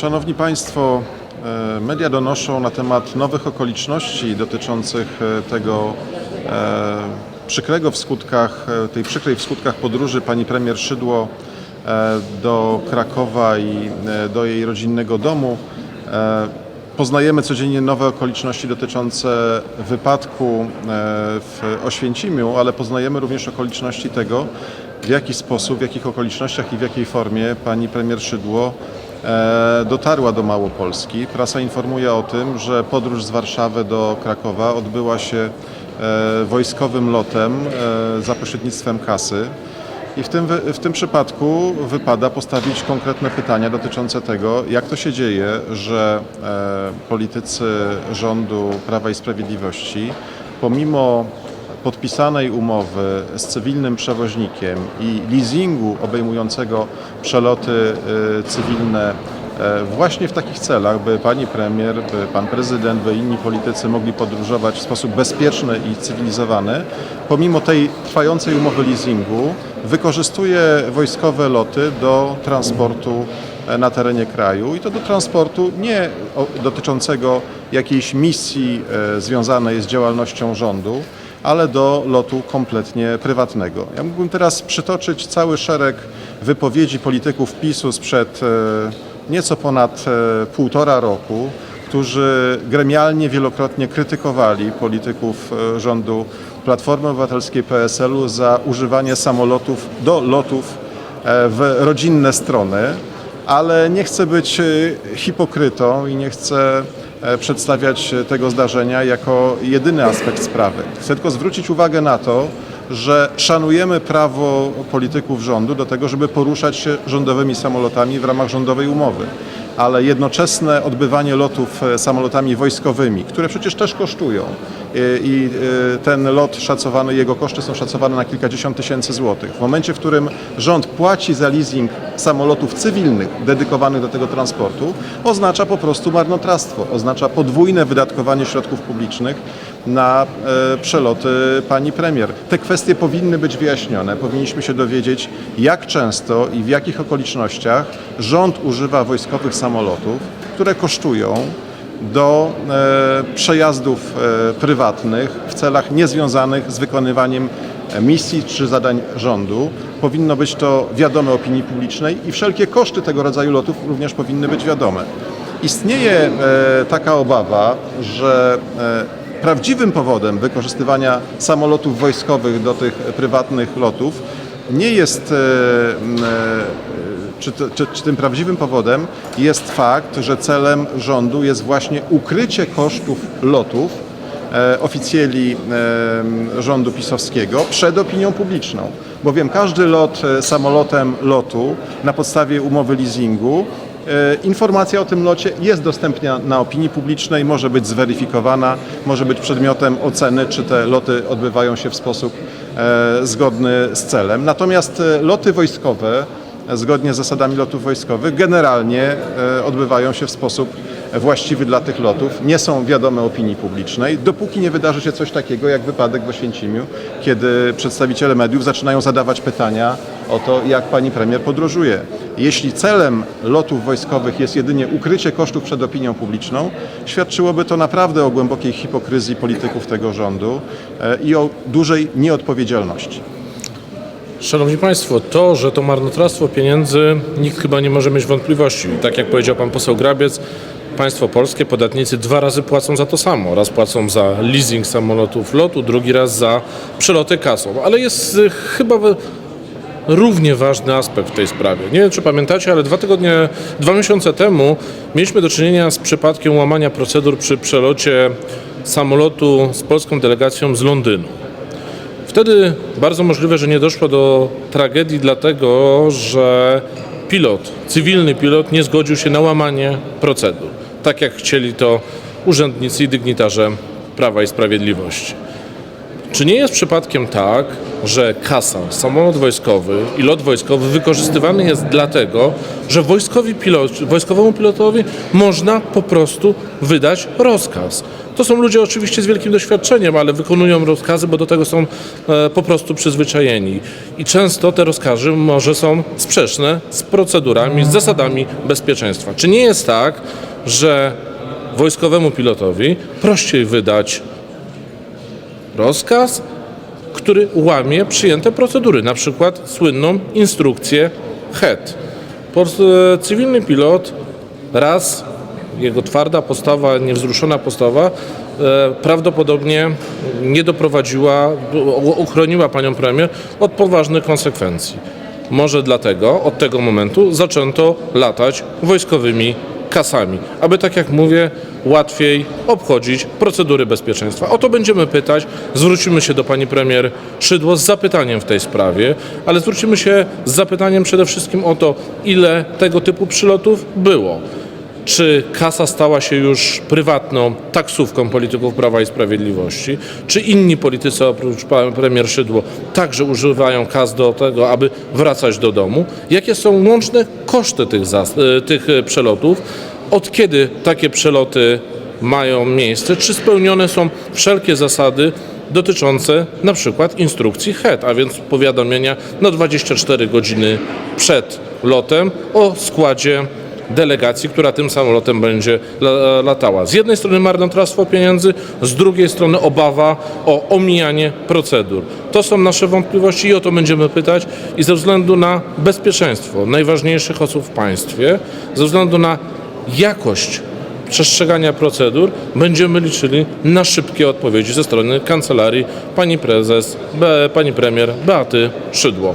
Szanowni Państwo, e, media donoszą na temat nowych okoliczności dotyczących e, tego e, przykrego w skutkach, tej przykrej w skutkach podróży pani premier Szydło do Krakowa i do jej rodzinnego domu. Poznajemy codziennie nowe okoliczności dotyczące wypadku w Oświęcimiu, ale poznajemy również okoliczności tego, w jaki sposób, w jakich okolicznościach i w jakiej formie pani premier Szydło dotarła do Małopolski. Prasa informuje o tym, że podróż z Warszawy do Krakowa odbyła się e, wojskowym lotem e, za pośrednictwem kasy. I w tym, w tym przypadku wypada postawić konkretne pytania dotyczące tego, jak to się dzieje, że e, politycy rządu Prawa i Sprawiedliwości, pomimo podpisanej umowy z cywilnym przewoźnikiem i leasingu obejmującego przeloty e, cywilne e, właśnie w takich celach, by pani premier, by pan prezydent, by inni politycy mogli podróżować w sposób bezpieczny i cywilizowany, pomimo tej trwającej umowy leasingu, wykorzystuje wojskowe loty do transportu e, na terenie kraju. I to do transportu nie dotyczącego jakiejś misji e, związanej z działalnością rządu, ale do lotu kompletnie prywatnego. Ja mógłbym teraz przytoczyć cały szereg wypowiedzi polityków PiSu sprzed e, nieco ponad e, półtora roku, którzy gremialnie wielokrotnie krytykowali polityków e, rządu Platformy Obywatelskiej PSL-u za używanie samolotów do lotów w rodzinne strony, ale nie chcę być hipokrytą i nie chcę przedstawiać e, tego zdarzenia jako jedyny aspekt sprawy. Chcę tylko zwrócić uwagę na to, że szanujemy prawo polityków rządu do tego, żeby poruszać się rządowymi samolotami w ramach rządowej umowy. Ale jednoczesne odbywanie lotów e, samolotami wojskowymi, które przecież też kosztują e, i e, ten lot szacowany, jego koszty są szacowane na kilkadziesiąt tysięcy złotych. W momencie, w którym rząd płaci za leasing samolotów cywilnych dedykowanych do tego transportu, oznacza po prostu marnotrawstwo, oznacza podwójne wydatkowanie środków publicznych na e, przeloty pani premier. Te kwestie powinny być wyjaśnione. Powinniśmy się dowiedzieć, jak często i w jakich okolicznościach rząd używa wojskowych samolotów, które kosztują do e, przejazdów e, prywatnych w celach niezwiązanych z wykonywaniem misji czy zadań rządu. Powinno być to wiadome opinii publicznej i wszelkie koszty tego rodzaju lotów również powinny być wiadome. Istnieje e, taka obawa, że e, prawdziwym powodem wykorzystywania samolotów wojskowych do tych prywatnych lotów nie jest, e, czy, czy, czy tym prawdziwym powodem jest fakt, że celem rządu jest właśnie ukrycie kosztów lotów oficjeli e, rządu pisowskiego przed opinią publiczną. Bowiem każdy lot e, samolotem lotu na podstawie umowy leasingu E, Informacja o tym locie jest dostępna na opinii publicznej, może być zweryfikowana, może być przedmiotem oceny, czy te loty odbywają się w sposób e, zgodny z celem. Natomiast e, loty wojskowe, e, zgodnie z zasadami lotów wojskowych, generalnie e, odbywają się w sposób właściwy dla tych lotów, nie są wiadome opinii publicznej, dopóki nie wydarzy się coś takiego jak wypadek w Oświęcimiu, kiedy przedstawiciele mediów zaczynają zadawać pytania o to, jak pani premier podróżuje. Jeśli celem lotów wojskowych jest jedynie ukrycie kosztów przed opinią publiczną, świadczyłoby to naprawdę o głębokiej hipokryzji polityków tego rządu e, i o dużej nieodpowiedzialności. Szanowni Państwo, to, że to marnotrawstwo pieniędzy, nikt chyba nie może mieć wątpliwości. Tak jak powiedział Pan poseł Grabiec, państwo polskie, podatnicy dwa razy płacą za to samo. Raz płacą za leasing samolotów lotu, drugi raz za przeloty kasą. Ale jest y, chyba równie ważny aspekt w tej sprawie. Nie wiem, czy pamiętacie, ale dwa tygodnie, dwa miesiące temu mieliśmy do czynienia z przypadkiem łamania procedur przy przelocie samolotu z polską delegacją z Londynu. Wtedy bardzo możliwe, że nie doszło do tragedii, dlatego że pilot, cywilny pilot nie zgodził się na łamanie procedur, tak jak chcieli to urzędnicy i dygnitarze Prawa i Sprawiedliwości. Czy nie jest przypadkiem tak, że kasa, samolot wojskowy i lot wojskowy wykorzystywany jest dlatego, że wojskowi wojskowemu pilotowi można po prostu wydać rozkaz? To są ludzie oczywiście z wielkim doświadczeniem, ale wykonują rozkazy, bo do tego są e, po prostu przyzwyczajeni. I często te rozkazy może są sprzeczne z procedurami, z zasadami bezpieczeństwa. Czy nie jest tak, że wojskowemu pilotowi prościej wydać rozkaz, który łamie przyjęte procedury, na przykład słynną instrukcję HET. E, Cywilny pilot raz, jego twarda postawa, niewzruszona postawa e, prawdopodobnie nie doprowadziła, do- uchroniła panią premier od poważnych konsekwencji. Może dlatego od tego momentu zaczęto latać wojskowymi kasami, aby tak jak mówię, łatwiej obchodzić procedury bezpieczeństwa. O to będziemy pytać. Zwrócimy się do pani premier Szydło z zapytaniem w tej sprawie, ale zwrócimy się z zapytaniem przede wszystkim o to, ile tego typu przylotów było. Czy kasa stała się już prywatną taksówką polityków Prawa i Sprawiedliwości? Czy inni politycy oprócz premier Szydło także używają kas do tego, aby wracać do domu? Jakie są łączne koszty tych, e, tych e, przelotów? Od kiedy takie przeloty mają miejsce? Czy spełnione są wszelkie zasady dotyczące na przykład instrukcji HET, a więc powiadomienia na 24 godziny przed lotem o składzie delegacji, która tym samolotem będzie la- latała. Z jednej strony marnotrawstwo pieniędzy, z drugiej strony obawa o omijanie procedur. To są nasze wątpliwości i o to będziemy pytać i ze względu na bezpieczeństwo najważniejszych osób w państwie, ze względu na jakość przestrzegania procedur będziemy liczyli na szybkie odpowiedzi ze strony kancelarii pani prezes, pani premier Beaty Szydło.